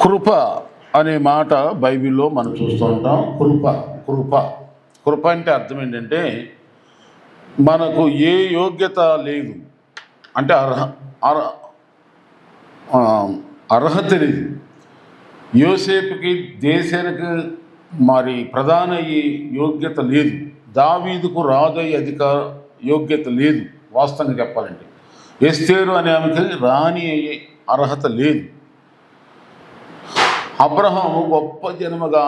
కృప అనే మాట బైబిల్లో మనం చూస్తూ ఉంటాం. కృప కృప. కృప అంటే అర్థం ఏంటంటే మనకు ఏ యోగ్యత లేదు. అంటే అర్హ అర్హ అర్హత లేదు. యోసేపుకి దేశానికి మరి ప్రధాన యోగ్యత లేదు. దావీదుకు రాజయ్యే అధికార యోగ్యత లేదు. వాస్తవంగా చెప్పాలంటే ఎస్తేరు అనే ఆమెకి రాణి అయ్యే అర్హత లేదు. అబ్రహం గొప్ప జన్మగా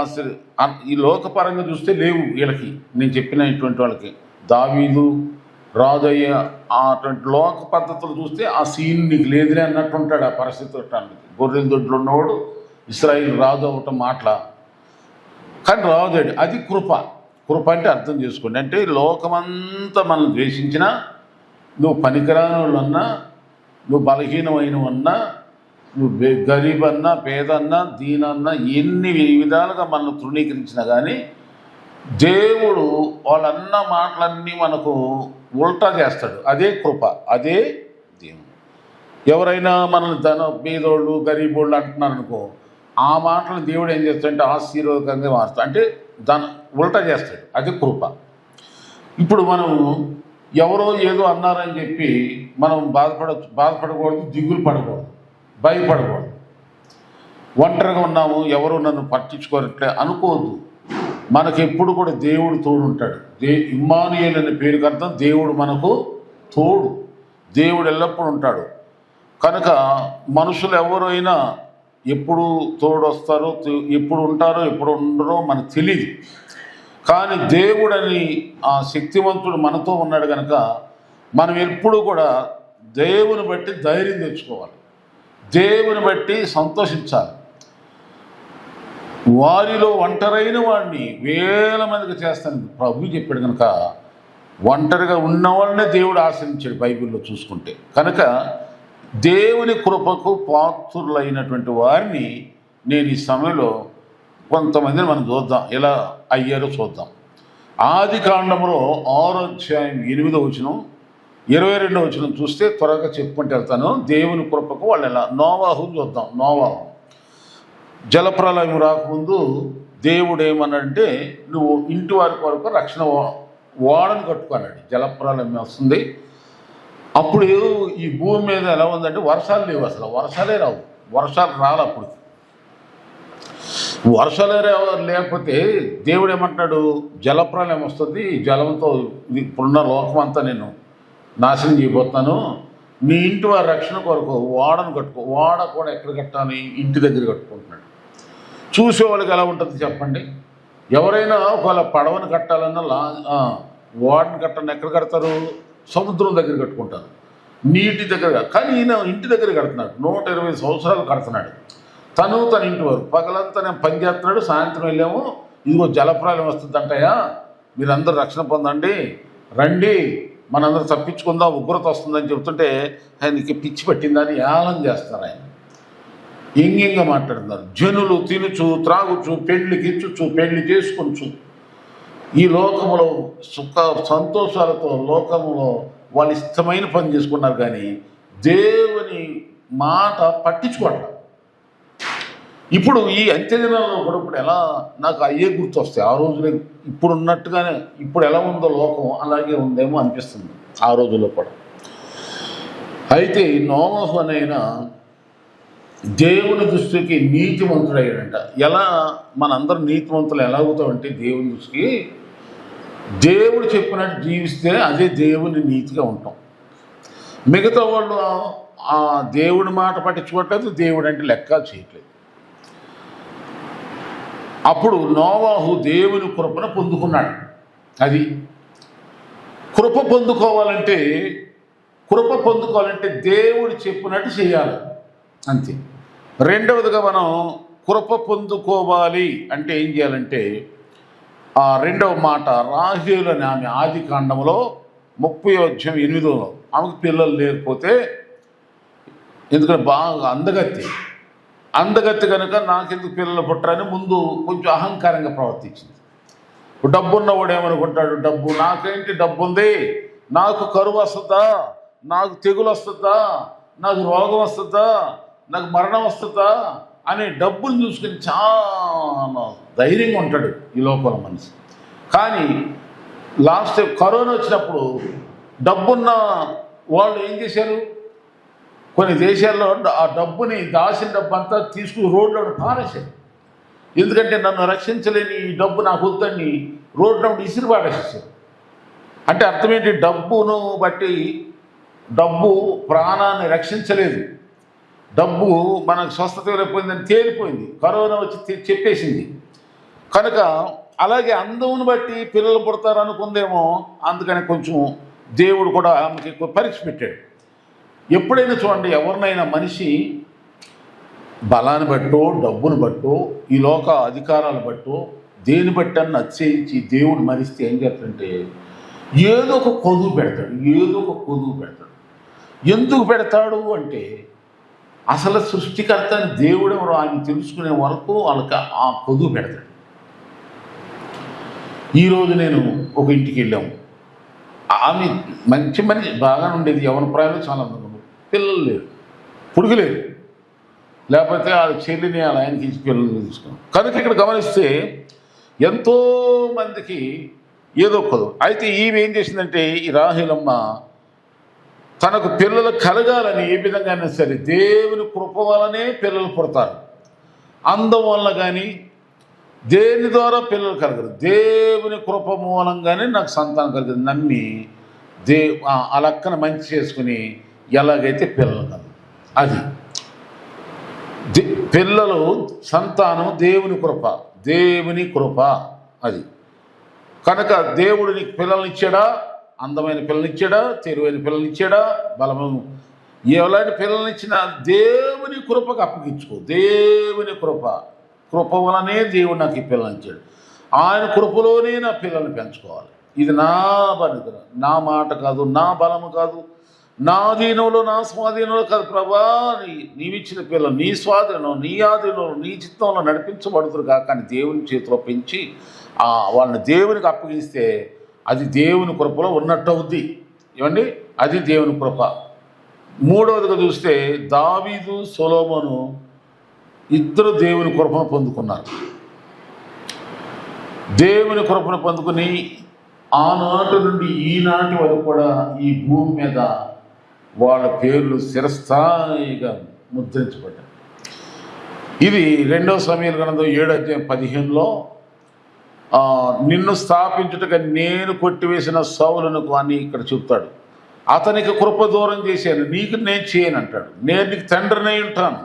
ఈ లోకపరంగా చూస్తే లేవు వీళ్ళకి. నేను చెప్పినటువంటి వాళ్ళకి. దావీదు రాజయ్య అటువంటి లోక పద్ధతులు చూస్తే ఆ సీన్ నీకు లేదులే అన్నట్టు ఉంటాడు ఆ పరిస్థితి ఉండటానికి గొర్రెల దొడ్లు ఉన్నవాడు ఇస్రాయిల్ రాజు అవటం మాటల. కానీ రాజు అది కృప. కృప అంటే అర్థం చేసుకోండి. అంటే లోకమంతా మనం ద్వేషించినా నువ్వు పనికిరాని వాళ్ళన్నా నువ్వు బలహీనమైనవన్నా గరీబ్ అన్నా పేదన్నా దీనన్నా ఎన్ని విధాలుగా మనం తృణీకరించినా కానీ దేవుడు వాళ్ళన్న మాటలన్నీ మనకు ఉల్టా చేస్తాడు. అదే కృప అదే దేవుడు. ఎవరైనా మనల్ని ధన పేదోళ్ళు గరీబోళ్ళు అంటున్నారు అనుకో ఆ మాటలు దేవుడు ఏం చేస్తాడంటే ఆశీర్వాదకంగా మారుతాడు అంటే దాని ఉల్టా చేస్తాడు. అది కృప. ఇప్పుడు మనం ఎవరో ఏదో అన్నారని చెప్పి మనం బాధపడ బాధపడకూడదు దిగులు పడకూడదు. భయపడకూడదు. ఒంటరిగా ఉన్నాము ఎవరు నన్ను పట్టించుకోరట్లే అనుకోవద్దు. మనకెప్పుడు కూడా దేవుడు తోడు ఉంటాడు దే ఇమ్మానుయేల్ అనే పేరుకి అర్థం దేవుడు మనకు తోడు. దేవుడు ఎల్లప్పుడూ ఉంటాడు. కనుక మనుషులు ఎవరైనా ఎప్పుడు తోడు వస్తారో ఎప్పుడు ఉంటారో ఎప్పుడు ఉండరో మనకు తెలియదు కానీ దేవుడని ఆ శక్తివంతుడు మనతో ఉన్నాడు కనుక మనం ఎప్పుడు కూడా దేవుని బట్టి ధైర్యం తెచ్చుకోవాలి. దేవుని బట్టి సంతోషించాలి. వారిలో ఒంటరైన వాడిని వేల మందికి చేస్తాను. ప్రభు చెప్పాడు కనుక ఒంటరిగా ఉన్న వాళ్ళనే దేవుడు ఆశ్రయించాడు బైబిల్లో చూసుకుంటే. కనుక దేవుని కృపకు పాత్రులైనటువంటి వారిని నేను ఈ సమయంలో కొంతమందిని మనం చూద్దాం. ఎలా అయ్యారో చూద్దాం. ఆది కాండంలో ఆరో అధ్యాయం ఎనిమిదో వచనం ఇరవై రెండో వచ్చిన చూస్తే త్వరగా చెప్పుకుంటూ వెళ్తాను. దేవుని కృపకు వాళ్ళు ఎలా? నోవాహు చూద్దాం. నోవాహు. జలప్రలయం రాకముందు దేవుడు ఏమన్నాడంటే నువ్వు ఇంటి వారి కొరకు రక్షణ ఓ- ఓడను కట్టుకున్నాడు జలప్రలయం వస్తుంది. అప్పుడు ఈ భూమి మీద ఎలా ఉందంటే వర్షాలు లేవు అసలు. వర్షాలే రావు. వర్షాలు రాలే అప్పుడు. వర్షాలే లేకపోతే దేవుడు ఏమంటున్నాడు జలప్రలయం వస్తుంది. జలంతో ఇది ఇప్పుడున్న లోకం అంతా నేను నాశనం చేయబోతున్నాను. నీ ఇంటి వారి రక్షణ కొరకు ఓడను కట్టుకో ఓడ కూడా ఎక్కడ కట్టాలి? ఇంటి దగ్గర కట్టుకుంటున్నాడు. చూసేవాళ్ళకి ఎలా ఉంటుంది చెప్పండి. ఎవరైనా ఒకవేళ పడవని కట్టాలన్నా లా వాడని ఓడని కట్టండి. ఎక్కడ కడతారు? సముద్రం దగ్గర కట్టుకుంటారు. నీటి దగ్గర కానీ ఈయన ఇంటి దగ్గర కడుతున్నాడు. నూట ఇరవై సంవత్సరాలు కడుతున్నాడు. తను తన ఇంటి వారు. పగలంతా నేను పని చేస్తున్నాడు. సాయంత్రం వెళ్ళాము. ఇదిగో జలప్రాయం వస్తుందంటయ్యా. మీరందరూ రక్షణ పొందండి. రండి. మనందరూ తప్పించుకుందాం ఉగ్రత వస్తుందని చెబుతుంటే ఆయనకి పిచ్చి పట్టిందని ఏలం చేస్తారు ఆయన. ఎంగింగా మాట్లాడుతున్నారు. జనులు తినుచు త్రాగుచు పెళ్ళి గిచ్చుచు పెళ్ళి చేసుకొచ్చు ఈ లోకములో సుఖ సంతోషాలతో లోకములో వాళ్ళు ఇష్టమైన పని చేసుకున్నారు కానీ దేవుని మాట పట్టించుకోవట్లేదు. ఇప్పుడు ఈ అంత్యదినాల్లో కూడా ఇప్పుడు ఎలా నాకు అయ్యే గుర్తు వస్తాయి ఆ రోజులే ఇప్పుడు ఉన్నట్టుగానే ఇప్పుడు ఎలా ఉందో లోకం అలాగే ఉందేమో అనిపిస్తుంది ఆ రోజుల్లో కూడా. అయితే నోమహు అనైనా దేవుని దృష్టికి నీతిమంతుడయ్యాడంట. ఎలా మనందరూ నీతిమంతులు ఎలా అవుతామంటే దేవుని దృష్టికి? దేవుడు చెప్పినట్టు జీవిస్తే అదే దేవుని నీతిగా ఉంటాం. మిగతా వాళ్ళు ఆ దేవుడి మాట పట్టించుకోవట్లేదు దేవుడు అంటే లెక్క చేయట్లేదు. అప్పుడు నోవాహు దేవుని కృపను పొందుకున్నాడు. అది కృప పొందుకోవాలంటే కృప పొందుకోవాలంటే దేవుడు చెప్పినట్టు చేయాలి. అంతే. రెండవదిగా మనం కృప పొందుకోవాలి అంటే ఏం చేయాలంటే ఆ రెండవ మాట రాహేలు అని ఆమె ఆది కాండంలో ముప్పై అధ్యాయం ఎనిమిదిలో ఆమెకు పిల్లలు లేకపోతే ఎందుకంటే బాగా అందగత్తి. అందగత్తి కనుక నాకెందుకు పిల్లలు పుట్టరని ముందు కొంచెం అహంకారంగా ప్రవర్తించింది. ఇప్పుడు డబ్బు ఉన్నవాడు ఏమనుకుంటాడు? డబ్బు నాకేంటి? డబ్బు ఉంది నాకు కరువు వస్తుందా? నాకు తెగులు వస్తుందా? నాకు రోగం వస్తుందా? నాకు మరణం వస్తుందా? అనే డబ్బులు చూసుకుని చాలా ధైర్యంగా ఉంటాడు ఈ లోపల మనిషి. కానీ లాస్ట్ టైం కరోనా వచ్చినప్పుడు డబ్బున్న వాళ్ళు ఏం చేశారు? కొన్ని దేశాల్లో ఆ డబ్బుని దాచిన డబ్బు అంతా తీసుకుని రోడ్లను పారేశారు. ఎందుకంటే నన్ను రక్షించలేని ఈ డబ్బు నాకు వద్దని రోడ్డు ఇసిరి పారేసేసారు అంటే అర్థమేంటి? డబ్బును బట్టి డబ్బు ప్రాణాన్ని రక్షించలేదు. డబ్బు మనకు స్వస్థత లేకపోయిందని తేలిపోయింది. కరోనా వచ్చి చెప్పేసింది. కనుక అలాగే అందమును బట్టి పిల్లలు పుడతారు అనుకుందేమో అందుకని కొంచెం దేవుడు కూడా ఆమెకి ఎక్కువ పరీక్ష పెట్టాడు. ఎప్పుడైనా చూడండి ఎవరినైనా మనిషి బలాన్ని బట్టో డబ్బును బట్టో ఈ లోక అధికారాలు బట్టో దేని బట్టి అన్న అత్యయించి దేవుడు మరిస్తే ఏం చేస్తాడంటే ఏదో ఒక కొదువు పెడతాడు ఏదో ఒక కొదువు పెడతాడు. ఎందుకు పెడతాడు అంటే అసలు సృష్టికర్త అని దేవుడు ఎవరో ఆయన తెలుసుకునే వరకు వాళ్ళకి ఆ కొదువు పెడతాడు. ఈరోజు నేను ఒక ఇంటికి వెళ్ళాము. ఆమె మంచి మనిషి బాగా ఉండేది యవన ప్రాయంలో చాలా పిల్లలు లేరు. పుడుగు లేరు లేకపోతే ఆ చెల్లిని వాళ్ళ ఆయనకి ఇచ్చి పిల్లలు తీసుకున్నాం. కనుక ఇక్కడ గమనిస్తే ఎంతో మందికి ఏదో కొదు అయితే ఈమె ఏం చేసిందంటే ఈ రాహిలమ్మ తనకు పిల్లలు కలగాలని ఏ విధంగానే సరే దేవుని కృప వలనే పిల్లలు పుడతారు. అందం వల్ల కానీ దేని ద్వారా పిల్లలు కలగరు? దేవుని కృప మూలంగానే నాకు సంతానం కలిగింది. నమ్మి దే ఆ ఆ లక్కన మంచి చేసుకుని ఎలాగైతే పిల్లలు? అది పిల్లలు సంతానం దేవుని కృప దేవుని కృప అది. కనుక దేవుడు నీకు పిల్లల్నిచ్చాడా అందమైన పిల్లనిచ్చాడా తెలివైన పిల్లనిచ్చాడా బలమైన బలము ఎలాంటి దేవుని కృపకు అప్పగించుకో. దేవుని కృప. కృప వలనే దేవుడు నాకు ఈ పిల్లల్నిచ్చాడు ఆయన కృపలోనే నా పిల్లల్ని పెంచుకోవాలి. ఇది నా పనితన నా మాట కాదు నా బలము కాదు నా అధీనంలో నా స్వాధీనంలో కాదు ప్రభా నీవిచ్చిన పిల్లలు నీ స్వాధీనం నీ ఆధీనంలో నీ చిత్తంలో నడిపించబడుతురు కాక అని దేవుని చేతిలో పెంచి వాళ్ళని దేవునికి అప్పగిస్తే అది దేవుని కృపలో ఉన్నట్టు అవుద్ది ఏమండి? అది దేవుని కృప. మూడవదిగా చూస్తే దావీదు సులోమను ఇద్దరు దేవుని కృపను పొందుకున్నారు. దేవుని కృపను పొందుకుని ఆనాటి నుండి ఈనాటి వరకు కూడా ఈ భూమి మీద వాళ్ళ పేర్లు శిరస్థాయిగా ముద్రించబడ్డాయి. ఇది రెండవ సమీర గ్రంథం ఏడు అధ్యాయం పదిహేనులో నిన్ను స్థాపించుటగా నేను కొట్టివేసిన సౌలునకు అని ఇక్కడ చెప్తాడు. అతనికి కృప దూరం చేశాను నీకు నేను చేయను అంటాడు. నేను నీకు తండ్రినై ఉంటాను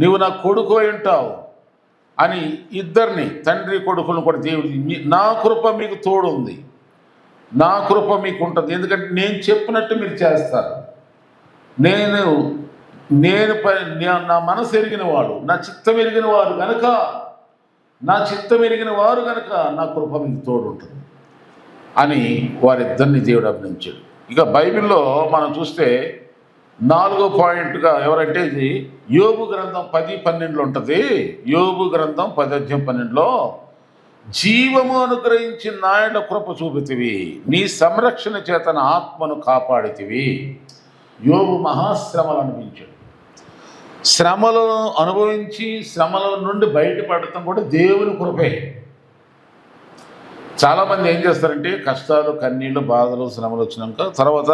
నీవు నా కొడుకు అయి ఉంటావు అని ఇద్దరిని తండ్రి కొడుకులను కూడా దేవుడు మీ- నా కృప మీకు తోడు ఉంది నా కృప మీకు ఉంటుంది ఎందుకంటే నేను చెప్పినట్టు మీరు చేస్తారు. నేను నేను ప- నా- మనసు ఎరిగిన వాడు నా చిత్తం ఎరిగిన వారు కనుక నా చిత్తం ఎరిగిన వారు కనుక నా కృప మీకు తోడు ఉంటుంది అని వారిద్దరిని దేవుడు అభినంచాడు ఇక బైబిల్లో మనం చూస్తే నాలుగో పాయింట్గా ఎవరంటే ఇది? యోగు గ్రంథం పది పన్నెండులో ఉంటుంది. యోగు గ్రంథం పది పన్నెండులో జీవము అనుగ్రహించి నాయుడు కృప చూపితివి నీ సంరక్షణ చేత నా ఆత్మను కాపాడితివి. యోగు మహాశ్రమలు అనిపించాడు శ్రమలను అనుభవించి శ్రమల నుండి బయటపడటం కూడా దేవుని కృపే. చాలామంది ఏం చేస్తారంటే కష్టాలు కన్నీళ్ళు బాధలు శ్రమలు వచ్చినాక తర్వాత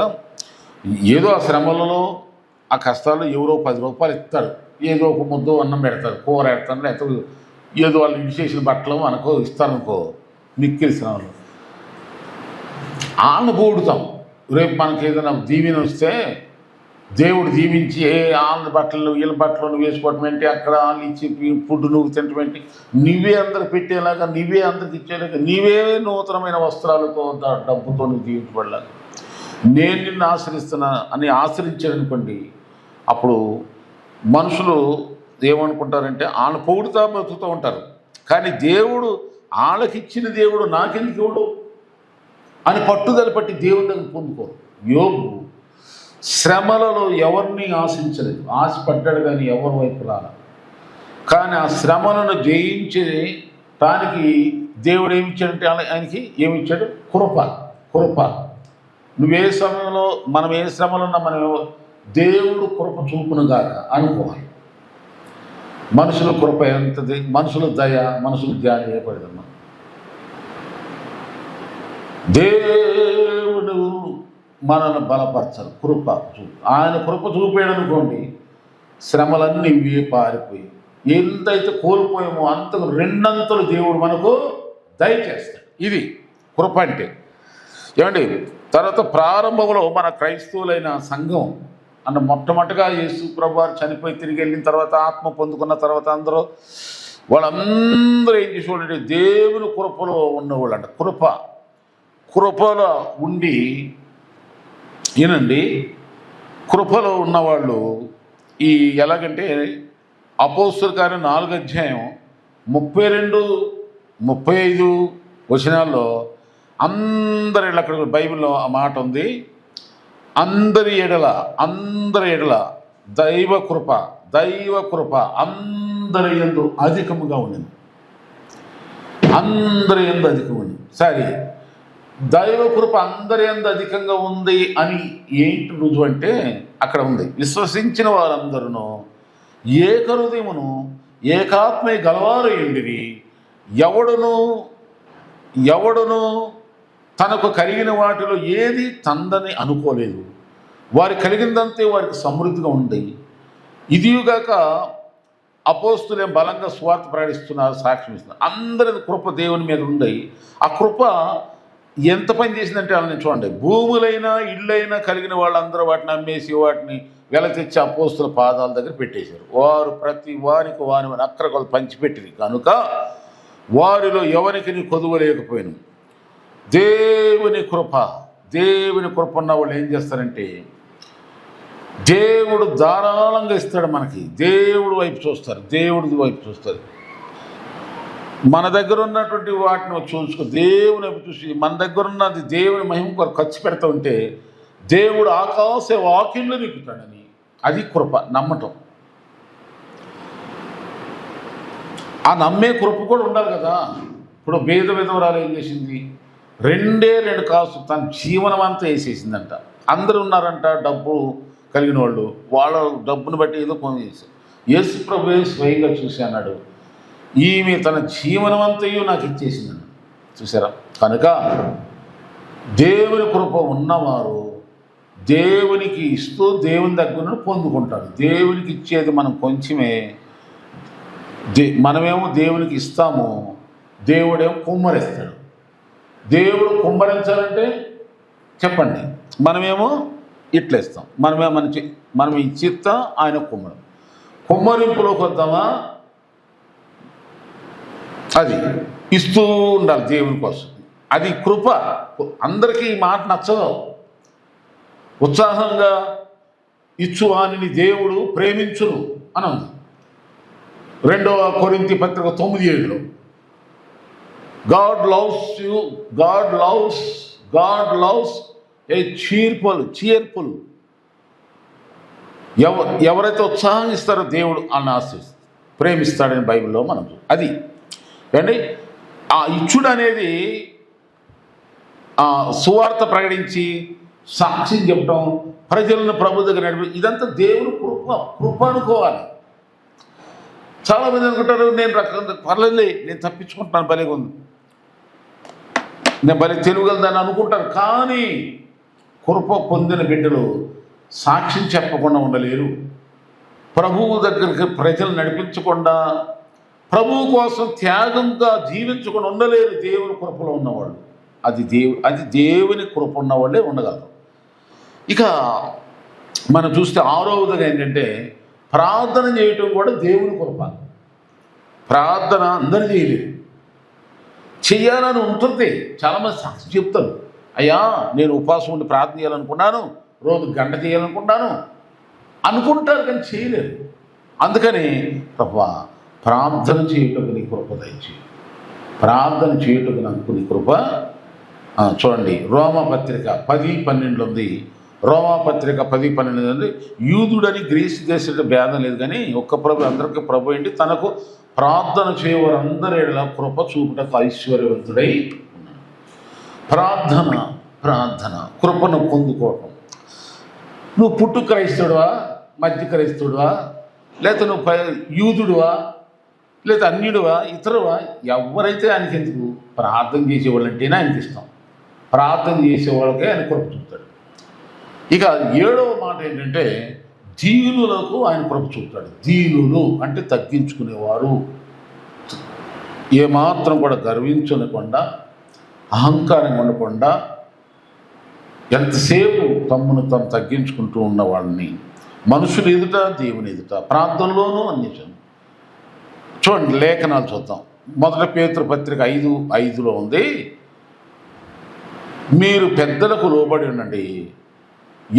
ఏదో ఆ శ్రమలలో ఆ కష్టాలు ఎవరో పది రూపాయలు ఇస్తారు. ఏదో ఒక ముద్ద అన్నం పెడతారు కూర పెడతారు లేకపోతే ఏదో వాళ్ళు ఇడిచేసిన బట్టలు అనుకో ఇస్తారనుకో మిక్కిలి శ్రమలు. ఆళ్ళను పోడుతాం రేపు మనకి ఏదైనా దీవెన వస్తే దేవుడు దీవించి ఏ వాళ్ళ బట్టలు వీళ్ళ బట్టలు నువ్వు వేసుకోవటం ఏంటి? అక్కడ వాళ్ళు ఇచ్చి ఫుడ్ నువ్వు తినటం ఏంటి? నువ్వే అందరికి పెట్టేలాగా నువ్వే అందరికి ఇచ్చేలాగా నీవే నూతనమైన వస్త్రాలతో డబ్బుతో నువ్వు దీవించబడలాగా. నేను నిన్ను ఆశ్రయిస్తున్నా అని ఆశ్రయించారనుకోండి అప్పుడు మనుషులు ఏమనుకుంటారంటే వాళ్ళు పొగుడుతా బతుకుతూ ఉంటారు. కానీ దేవుడు వాళ్ళకిచ్చిన దేవుడు నాకెందుకు ఇవ్వడు? అని పట్టుదల పట్టి దేవుని దగ్గర పొందుకోరు. యోగు శ్రమలలో ఎవరిని ఆశించలేదు. ఆశపడ్డాడు కానీ ఎవరి వైపు రాలి. కానీ ఆ శ్రమలను జయించే దానికి దేవుడు ఏమి ఇచ్చాడంటే ఆయనకి ఏమి ఇచ్చాడు కృప కృప. నువ్వే సమయంలో మనం ఏ శ్రమలో ఉన్నా మనం దేవుడు కృప చూపునుగాక అనుకోవాలి. మనుషుల కృప ఎంతది? మనుషుల దయ మనుషుల ధ్యానం ఏర్పడదమ్మా దేవుడు మనల్ని బలపరచరు కృప చూ- ఆయన కృప చూపాడు అనుకోండి శ్రమలన్నీ ఇవే పారిపోయి ఎంతైతే కోల్పోయామో అంతకు రెండంతలు దేవుడు మనకు దయచేస్తాడు. ఇది కృప అంటే. ఏమండి తర్వాత ప్రారంభంలో మన క్రైస్తవులైన సంఘం అంటే మొట్టమొదటిగా యేసు ప్రభు చనిపోయి తిరిగి వెళ్ళిన తర్వాత ఆత్మ పొందుకున్న తర్వాత అందరూ వాళ్ళందరూ ఏం చేసేవాళ్ళంటే దేవుని కృపలో ఉన్నవాళ్ళు అంట కృప. కృపలో ఉండి ఏనండి కృపలో ఉన్నవాళ్ళు ఈ ఎలాగంటే అపోస్తుల కార్యం నాలుగు అధ్యాయం ముప్పై రెండు ముప్పై ఐదు వచనాల్లో అందరి అక్కడ బైబిల్లో ఆ మాట ఉంది. అందరి ఎడల అందరి ఎడల దైవ కృప దైవ కృప అందరి ఎందు అధికముగా ఉండింది అందరి ఎందు అధికం ఉంది సరే. దైవ కృప అందరి అంత అధికంగా ఉంది అని ఏంటి రుజువు అంటే అక్కడ ఉంది. విశ్వసించిన వారందరూ ఏకహృదయమును ఏకాత్మయ గలవారు ఎండిరి. ఎవడును ఎవడును తనకు కలిగిన వాటిలో ఏది తందని అనుకోలేదు. వారి కలిగిందంతే వారికి సమృద్ధిగా ఉంది. ఇదిగాక అపోస్తులే బలంగా స్వార్థ ప్రకటిస్తున్నారు సాక్ష్యం ఇస్తున్నారు. అందరి కృప దేవుని మీద ఉండయి ఆ కృప ఎంత పని చేసిందంటే వాళ్ళని చూడండి. భూములైనా ఇళ్ళైనా కలిగిన వాళ్ళందరూ వాటిని అమ్మేసి వాటిని వెల తెచ్చి అపోస్తుల పాదాల దగ్గర పెట్టేశారు. వారు ప్రతి వారికి వాని వారి అక్కర పంచిపెట్టింది కనుక వారిలో ఎవరికి నీ కొదువలేకపోయాను దేవుని కృప దేవుని కృప ఉన్న వాళ్ళు ఏం చేస్తారంటే దేవుడు ధారాళంగా ఇస్తాడు మనకి. దేవుడు వైపు చూస్తారు. దేవుడి వైపు చూస్తారు. మన దగ్గర ఉన్నటువంటి వాటిని చూసుకో. దేవుని చూసి మన దగ్గర ఉన్నది దేవుని మహిమ కొరకు ఖర్చు పెడతా ఉంటే దేవుడు ఆకాశ వాకిళ్ళు నిక్కుతాడని అది కృప నమ్మటం. ఆ నమ్మే కృప కూడా ఉండాలి కదా. ఇప్పుడు భేద విధవరాలు ఏం చేసింది? రెండే రెండు కాసు తన జీవనం అంతా వేసేసిందంట. అందరూ ఉన్నారంట డబ్బు కలిగిన వాళ్ళు వాళ్ళ డబ్బును బట్టి ఏదో పని చేశారు. యేసు ప్రభు స్వయంగా చూసి అన్నాడు ఈమె తన జీవనమంతయు నాకు ఇచ్చేసిందని చూసారా? కనుక దేవుని కృప ఉన్నవారు దేవునికి ఇస్తూ దేవుని దగ్గర నుండి పొందుకుంటారు. దేవునికి ఇచ్చేది మనం కొంచెమే. దే మనమేమో దేవునికి ఇస్తాము దేవుడేమో కుమ్మరిస్తాడు. దేవుడు కుమ్మరించాలంటే చెప్పండి. మనమేమో ఇట్లా ఇస్తాం మనమే మన మనం ఇచ్చిస్తాం ఆయన కుమ్మరం. కుమ్మరింపులోకి వద్దామా? అది ఇస్తూ ఉండాలి దేవుని కోసం. అది కృప. అందరికీ ఈ మాట నచ్చదు. ఉత్సాహంగా ఇచ్చువానిని దేవుడు ప్రేమించును అని ఉంది రెండవ కొరింతి పత్రిక తొమ్మిది ఏడులో. God loves you God loves God loves a cheerful cheerful ఎవ ఎవరైతే ఉత్సాహం ఇస్తారో దేవుడు అని ఆశిస్తాడు ప్రేమిస్తాడని బైబిల్లో మనం అది. ఏమండి? ఆ ఇచ్చుడు అనేది ఆ సువార్త ప్రకటించి సాక్ష్యం చెప్పడం ప్రజలను ప్రభు దగ్గర నడిపి ఇదంతా దేవుడు కృప కృప అనుకోవాలి. చాలా మంది అనుకుంటారు నేను రకం పర్లేదులే నేను తప్పించుకుంటున్నాను భలేగా ఉంది. నేను భలే తెలుగలదని అనుకుంటాను కానీ కృప పొందిన బిడ్డలు సాక్ష్యం చెప్పకుండా ఉండలేరు. ప్రభువు దగ్గరికి ప్రజలు నడిపించకుండా ప్రభువు కోసం త్యాగంగా జీవించకుండా ఉండలేరు దేవుని కృపలో ఉన్నవాళ్ళు అది దేవు అది దేవుని కృప ఉన్నవాళ్ళే ఉండగలరు. ఇక మనం చూస్తే ఆరోధన ఏంటంటే ప్రార్థన చేయటం కూడా దేవుని కృప. ప్రార్థన అందరు చేయలేదు. చేయాలని ఉంటుంది చాలామంది సాక్షి చెప్తారు. అయ్యా నేను ఉపవాసం ఉండి ప్రార్థన చేయాలనుకున్నాను రోజు గంట చేయాలనుకున్నాను అనుకుంటారు కానీ చేయలేరు అందుకని ప్రభా ప్రార్థన చేయటకు నీ కృప దయచి ప్రార్థన చేయటకు నాకు నీ కృప. చూడండి రోమా పత్రిక పది పన్నెండు ఉంది. రోమాపత్రిక పది పన్నెండు ఉంది. యూదుడని గ్రీసు దేశంలో భేదం లేదు కానీ ఒక్క ప్రభు అందరికీ ప్రభు ఏంటి? తనకు ప్రార్థన చేయవారందరి కృప చూపుటకు ఐశ్వర్యవంతుడై ప్రార్థన ప్రార్థన కృపను పొందుకోవటం. నువ్వు పుట్టు క్రైస్తవుడువా? మధ్య క్రైస్తవుడువా? లేకపోతే నువ్వు యూదుడువా? లేదా అన్యుడువా ఇతరువా ఎవరైతే ఆయనకి ఎందుకు ప్రార్థన చేసేవాళ్ళంటేనే ఆయనకి ఇష్టం. ప్రార్థన చేసేవాళ్ళకే ఆయన కృప చూపుతాడు. ఇక ఏడవ మాట ఏంటంటే దీనులకు ఆయన కృప చూపుతాడు. దీనులు అంటే తగ్గించుకునేవారు. ఏమాత్రం కూడా గర్వించనకుండా అహంకారం ఉండకుండా ఎంతసేపు తమ్మును తను తగ్గించుకుంటూ ఉన్నవాడిని మనుషులు ఎదుట దేవుని ఎదుట ప్రాంతంలోనూ అన్నించాను చూడండి లేఖనాలు చూద్దాం. మొదట పేతృ పత్రిక ఐదు ఐదులో ఉంది మీరు పెద్దలకు లోబడి ఉండండి.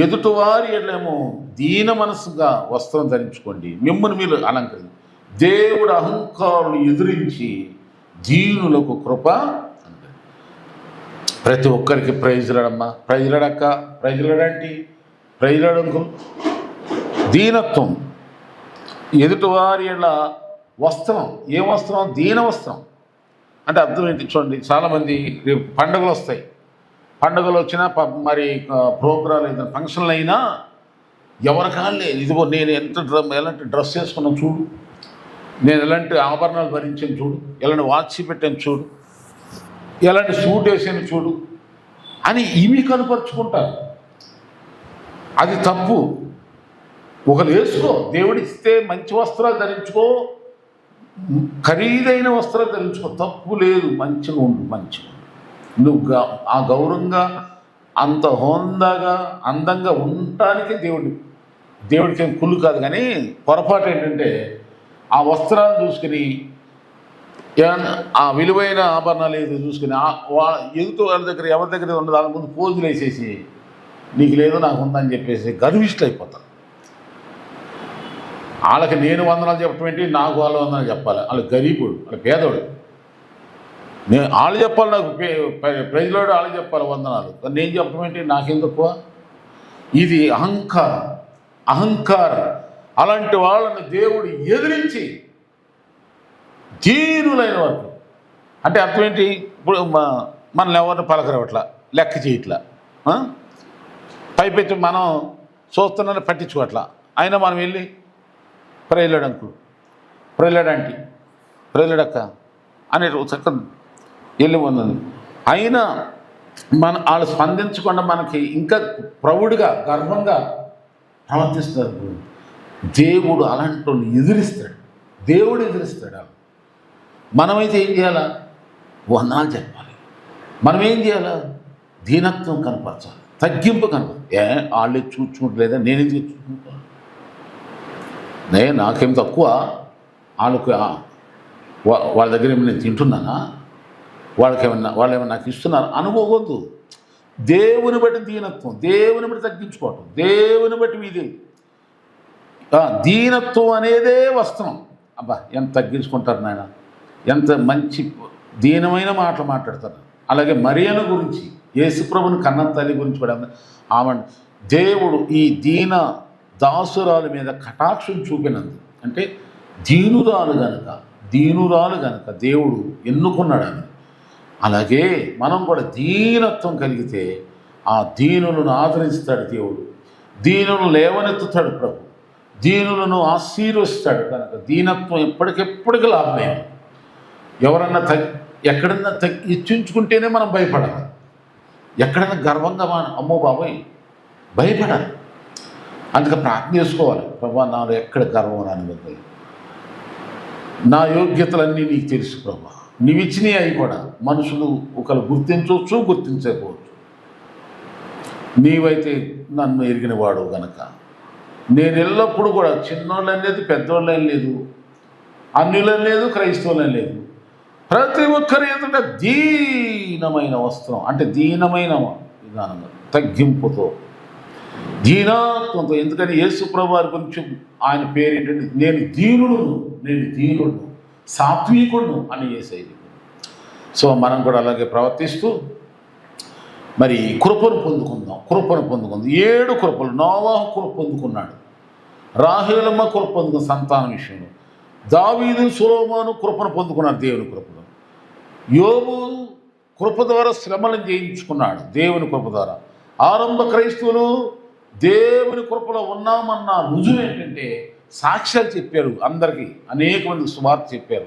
ఎదుటివారి ఎట్లేమో దీన మనసుగా వస్త్రం ధరించుకోండి. మిమ్మల్ని మీరు అలంకరి దేవుడు అహంకారులు ఎదిరించి దీనులకు కృప ప్రతి ఒక్కరికి ప్రైజ్లాడమ్మా ప్రైజ్లాడక్క ప్రైజ్లాడంటి ప్రైజ్లాడంకు దీనత్వం. ఎదుటివారి ఎలా వస్త్రం ఏ వస్త్రం దీన వస్త్రం. అంటే అర్థం ఏంటి చూడండి చాలామంది రేపు పండుగలు వస్తాయి. పండుగలు వచ్చినా ప- మరి ప్రోగ్రాం ఏదైనా ఫంక్షన్లు అయినా ఎవరి కాళ్ళే? ఇదిగో నేను ఎంత ఎలాంటి డ్రెస్ వేసుకున్నాను చూడు. నేను ఎలాంటి ఆభరణాలు భరించాను చూడు. ఎలాంటి వాచ్ పెట్టాను చూడు. ఎలాంటి సూట్ వేసాను చూడు. అని ఇవి కనపరుచుకుంటారు. అది తప్పు. ఒకరు వేసుకో దేవుడిస్తే మంచి వస్త్రాలు ధరించుకో. ఖరీదైన వస్త్రాలు ధరించుకో. తప్పు లేదు. మంచిగా ఉండు మంచిగా నువ్వు ఆ గౌరవంగా అంత హోందాగా అందంగా ఉండటానికి దేవుడు దేవుడికి ఏం కుళ్ళు కాదు కానీ పొరపాటు ఏంటంటే ఆ వస్త్రాలు చూసుకుని ఆ విలువైన ఆభరణాలు ఏదో చూసుకుని ఆ వాళ్ళ ఎదుటి వాళ్ళ దగ్గర ఎవరి దగ్గర ఉండదు వాళ్ళ ముందు పోజులు వేసేసి నీకు లేదు నాకు ఉందని చెప్పేసి గర్విష్ఠులు అయిపోతారు వాళ్ళకి నేను వందనాలు చెప్పడం ఏంటి? నాకు వాళ్ళు వందనాలు చెప్పాలి. వాళ్ళు గరీబుడు వాళ్ళు పేదోడు. నేను వాళ్ళు చెప్పాలి నాకు ప్రజలోడు వాళ్ళు చెప్పాలి వందనాలు. నేను చెప్పడం ఏంటి? నాకేం తక్కువ ఇది అహంకారం. అహంకారం. అలాంటి వాళ్ళని దేవుడు ఎదిరించి దీనులైన వారు అంటే అర్థం ఏంటి? ఇప్పుడు మనల్ని ఎవరిని పలకరవట్లా? లెక్క చేయట్లా? పైపెట్టి మనం చూస్తున్నాను పట్టించుకోవట్లా? అయినా మనం వెళ్ళి ప్రైలాడు అంకుల్. ప్రైలాడు ఆంటీ. అనే చక్క వెళ్ళి ఉన్నది అయినా మన వాళ్ళు స్పందించకుండా మనకి ఇంకా ప్రౌడ్గా గర్వంగా ప్రవర్తిస్తారు దేవుడు అలాంటి ఎదిరిస్తాడు. దేవుడు ఎదిరిస్తాడు వాళ్ళు. మనమైతే ఏం చేయాలా? వందనాలు చెప్పాలి. మనం ఏం చేయాలా? దీనత్వం కనపరచాలి. తగ్గింపు కనప ఏ వాళ్ళే చూసుకుంటలేదా నేను ఎందుకు నేను నాకేం తక్కువ? వాళ్ళకు వాళ్ళ దగ్గర ఏమైనా నేను తింటున్నానా? వాళ్ళకి ఏమన్నా వాళ్ళు ఏమన్నా నాకు ఇస్తున్నారు? అనుకోకూడదు దేవుని బట్టి దీనత్వం దేవుని బట్టి తగ్గించుకోవటం దేవుని బట్టి మీది. దీనత్వం అనేదే వస్త్రం. అబ్బా ఎంత తగ్గించుకుంటారు నాయన? ఎంత మంచి దీనమైన మాటలు మాట్లాడతారు. అలాగే మరియను గురించి యేసుప్రభుని కన్న తల్లి గురించి కూడా ఆమె దేవుడు ఈ దీన దాసురాల మీద కటాక్షం చూపినందు. అంటే దీనురాలు గనక దీనురాలు గనక దేవుడు ఎన్నుకున్నాడు ఆమె అలాగే మనం కూడా దీనత్వం కలిగితే ఆ దీనులను ఆదరిస్తాడు దేవుడు. దీనులను లేవనెత్తుతాడు ప్రభు. దీనులను ఆశీర్వస్తాడు కనుక దీనత్వం ఎప్పటికెప్పటికి లాభమే. ఎవరన్నా తగ్ ఎక్కడన్నా తగ్ ఇచ్చించుకుంటేనే మనం భయపడాలి. ఎక్కడన్నా గర్వంగా మన అమ్మో బాబాయ్ భయపడాలి. అందుకే ప్రార్థన చేసుకోవాలి. ప్రభా నాలో ఎక్కడ గర్వం రాని నా యోగ్యతలన్నీ నీకు తెలుసు ప్రభా. నీవు ఇచ్చినవి అవి కూడా మనుషులు ఒకరు గుర్తించవచ్చు గుర్తించకపోవచ్చు. నీవైతే నన్ను ఎరిగిన వాడు గనక. నేను ఎల్లప్పుడూ కూడా చిన్నోళ్ళని లేదు పెద్దోళ్ళని లేదు అన్యులని లేదు క్రైస్తవులని లేదు. ప్రతి ఒక్కరి ఎదుట దీనమైన వస్త్రం అంటే దీనమైన విధానంగా తగ్గింపుతో దీనాత్వంతో ఎందుకని? యేసు వారి గురించి ఆయన పేరు ఏంటంటే నేను దీనుడును నేను దీనుడును సాత్వికుడును అని వేసేది సో మనం కూడా అలాగే ప్రవర్తిస్తూ మరి కృపను పొందుకుందాం కృపను పొందుకుందాం. ఏడు కృపలు. నోవాహు కృప పొందుకున్నాడు. రాహేలమ్మ కృప పొందుకున్న సంతానం విషయంలో. దావీదు సులోమాను కృపను పొందుకున్నాడు దేవుని కృపను యోబు కృప ద్వారా శ్రమలను జయించుకున్నాడు దేవుని కృప ద్వారా. ఆరంభ క్రైస్తవులు దేవుని కృపలో ఉన్నామన్న రుజువు ఏంటంటే సాక్ష్యాలు చెప్పారు అందరికీ. అనేక మంది సువార్త చెప్పారు.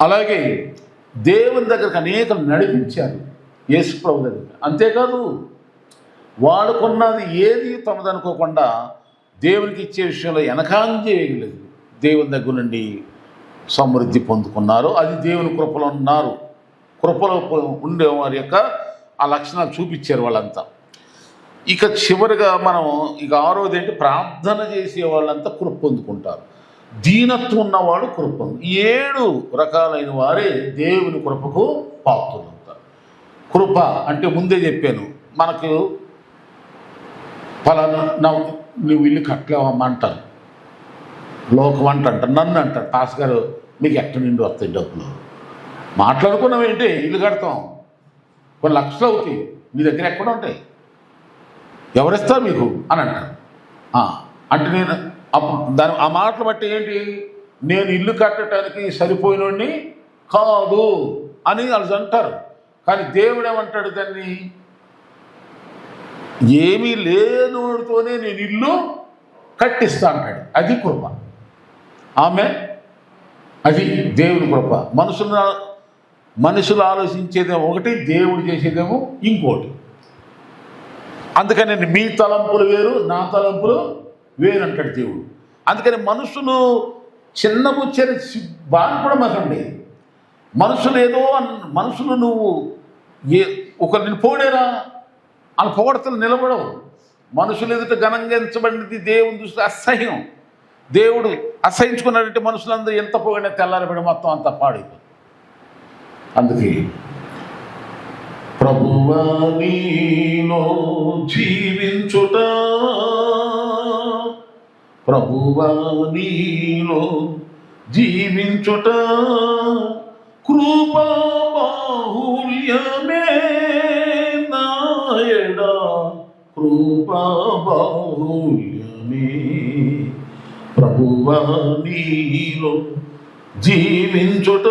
అలాగే దేవుని దగ్గరకు అనేకలు నడిపించారు యేసు ప్రభు దగ్గర అంతేకాదు వాడుకున్నది ఏది తమదనుకోకుండా దేవునికి ఇచ్చే విషయంలో వెనకాంజేయలేదు దేవుని దగ్గర నుండి సమృద్ధి పొందుకున్నారు. అది దేవుని కృపలో ఉన్నారు. కృపలో ఉండే వారి యొక్క ఆ లక్షణాలు చూపించారు వాళ్ళంతా. ఇక చివరిగా మనం ఇక ఆరోది ఏంటి? ప్రార్థన చేసే వాళ్ళంతా కృప పొందుకుంటారు. దీనత్వం ఉన్నవాడు కృప ఈ ఏడు రకాలైన వారే దేవుని కృపకు పాత్రులవుతారు. కృప అంటే ముందే చెప్పాను మనకు ఫలానా నువ్వు ఇల్లు కట్టలేవమ్మా అంటారు. లోకం అంట అంటారు నన్ను అంటారు. తాస్ గారు మీకు ఎక్కడి నుండి వస్తాయి డబ్బులు? మాట్లాడుకున్నాం ఏంటి? ఇల్లు కడతాం. కొన్ని లక్షలు అవుతాయి. మీ దగ్గర ఎక్కడ ఉంటాయి? ఎవరిస్తారు మీకు? అని అంటారు అంటే నేను దాని ఆ మాటలు బట్టి ఏంటి? నేను ఇల్లు కట్టడానికి సరిపోయినోడిని కాదు అని వాళ్ళు అంటారు. కానీ దేవుడు ఏమంటాడు దాన్ని? ఏమీ లేనితోనే నేను ఇల్లు కట్టిస్తా అంటాడు. అది కృప. ఆమె అది దేవుని కృప. మనుషులు మనుషులు ఆలోచించేదేమో ఒకటి దేవుడు చేసేదేమో ఇంకోటి. అందుకని మీ తలంపులు వేరు నా తలంపులు వేరు అంటాడు దేవుడు. అందుకని మనుషులు చిన్న ముచ్చని బాధపడమకండి మనుషులు ఏదో మనుషులు నువ్వు ఏ ఒకరిని పోడేరా అని పొగడతలు నిలబడవు. మనుషులు ఎదుట గణంగించబడినది దేవుని దృష్టి అసహ్యం. దేవుడు అసహించుకున్నటువంటి మనుషులందరూ ఎంత పోయినా తెల్లారబడి మొత్తం అంతా పాడైపోతుంది. అందుకే ప్రభువా నీలో జీవించుట. ప్రభువా నీలో జీవించుట. కృపా బాహుల్యమే నాయడ కృపా బాహుల్యమే ప్రభువా నీలో జీవించుట.